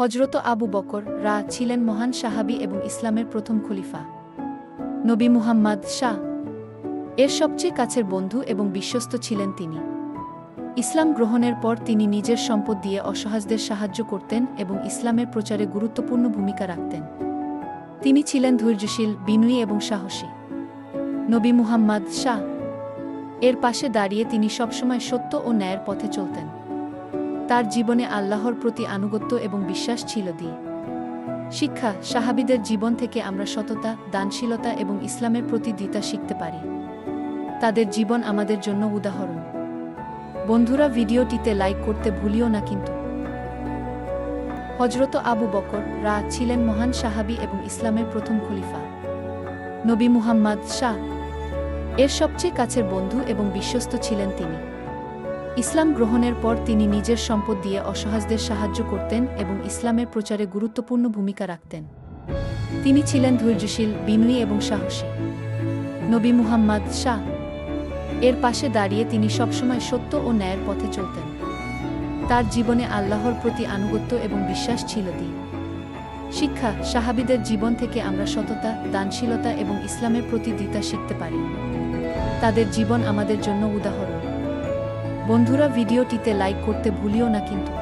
হজরত আবু বকর, রা ছিলেন মহান সাহাবী এবং ইসলামের প্রথম খলিফা। নবী মুহাম্মদ শাহ এর সবচেয়ে কাছের বন্ধু এবং বিশ্বস্ত ছিলেন তিনি। ইসলাম গ্রহণের পর তিনি নিজের সম্পদ দিয়ে অসহায়দের সাহায্য করতেন এবং ইসলামের প্রচারে গুরুত্বপূর্ণ ভূমিকা রাখতেন। তিনি ছিলেন ধৈর্যশীল, বিনয়ী এবং সাহসী। নবী মুহাম্মদ শাহ এর পাশে দাঁড়িয়ে তিনি সবসময় সত্য ও ন্যায়ের পথে চলতেন। তার জীবনে আল্লাহর প্রতি আনুগত্য এবং বিশ্বাস ছিল দিয়ে শিক্ষা, সাহাবিদের জীবন থেকে আমরা সততা, দানশীলতা এবং ইসলামের প্রতি দিতা শিখতে পারি। তাদের জীবন আমাদের জন্য উদাহরণ। বন্ধুরা, ভিডিওটিতে লাইক করতে ভুলিও না কিন্তু। হজরত আবু বকর রা ছিলেন মহান সাহাবী এবং ইসলামের প্রথম খলিফা। নবী মুহাম্মদ শাহ। এর সবচেয়ে কাছের বন্ধু এবং বিশ্বস্ত ছিলেন তিনি। ইসলাম গ্রহণের পর তিনি নিজের সম্পদ দিয়ে অসহায়দের সাহায্য করতেন এবং ইসলামের প্রচারে গুরুত্বপূর্ণ ভূমিকা রাখতেন। তিনি ছিলেন ধৈর্যশীল, বিনয়ী এবং সাহসী। নবী মুহাম্মদ শাহ এর পাশে দাঁড়িয়ে তিনি সবসময় সত্য ও ন্যায়ের পথে চলতেন। তার জীবনে আল্লাহর প্রতি আনুগত্য এবং বিশ্বাস ছিল দি শিক্ষা, সাহাবিদের জীবন থেকে আমরা সততা, দানশীলতা এবং ইসলামের প্রতি দিতা শিখতে পারি। তাদের জীবন আমাদের জন্য উদাহরণ। বন্ধুরা ভিডিওটিতে লাইক করতে ভুলিও না কিন্তু।